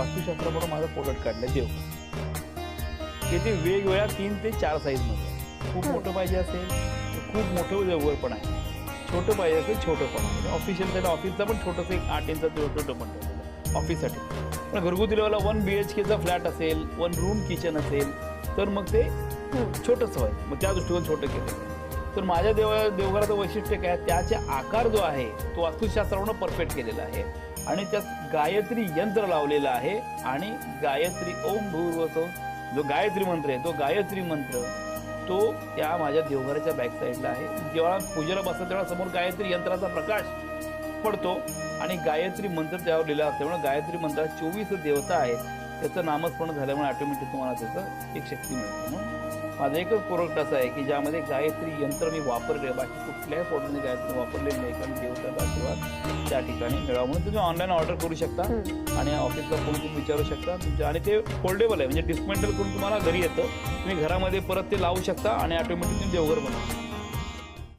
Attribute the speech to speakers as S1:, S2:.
S1: वास्तुशास्त्राप्रमाणे माझा पोर्ट्रेट काढलं देव तिथे वेगवेगळ्या तीन ते चार साईजमध्ये आहे. खूप. मोठं पाहिजे असेल तर खूप मोठं देवघर पण आहे. छोटं पाहिजे असेल छोटं पण आहे. ऑफिशियल ऑफिसचा पण छोटंसं एक आठ इंचा छोटं पण ठेवलेलं आहे ऑफिससाठी पण घरगुती लेवलला वन बी एच केचा फ्लॅट असेल वन रूम किचन असेल तर मग ते
S2: हं.
S1: छोटंच होय मग त्या दृष्टिकोन छोटं केलं. तर माझ्या देव देवघराचं वैशिष्ट्य काय त्याचे आकार जो आहे तो वास्तुशास्त्रावरून परफेक्ट केलेला आहे. आणि त्यात गायत्री यंत्र लावलेलं आहे आणि गायत्री ओम भूर्वसो जो गायत्री मंत्र आहे तो गायत्री मंत्र तो त्या माझ्या देवघराच्या बॅक साईडला आहे. जेव्हा पूजेला बसतो तेव्हा समोर गायत्री यंत्राचा प्रकाश पडतो आणि गायत्री मंत्र त्यावर लिहिला असतो. म्हणून गायत्री मंत्रात चोवीस देवता आहेत. त्याचं नामस्मरण झाल्यामुळे ऑटोमॅटिक तुम्हाला त्याचं एक शक्ती मिळते. म्हणून माझं एकच प्रोडक्ट असं आहे की ज्यामध्ये गायत्री यंत्र मी वापरले बाकी कुठल्याही प्रोडक्टने गायत्री वापरलेली नाही. कारण देवताचा आशीर्वाद त्या ठिकाणी मिळावा म्हणून तुम्ही ऑनलाईन ऑर्डर करू शकता. आणि ऑफिसला फोन करून विचारू शकता. तुमच्या आणि ते फोल्डेबल आहे. म्हणजे डिस्मेंटल करून तुम्हाला घरी येतं. तुम्ही घरामध्ये परत ते लावू शकता आणि ऑटोमॅटिक तुम्ही देवघर बनवू शकता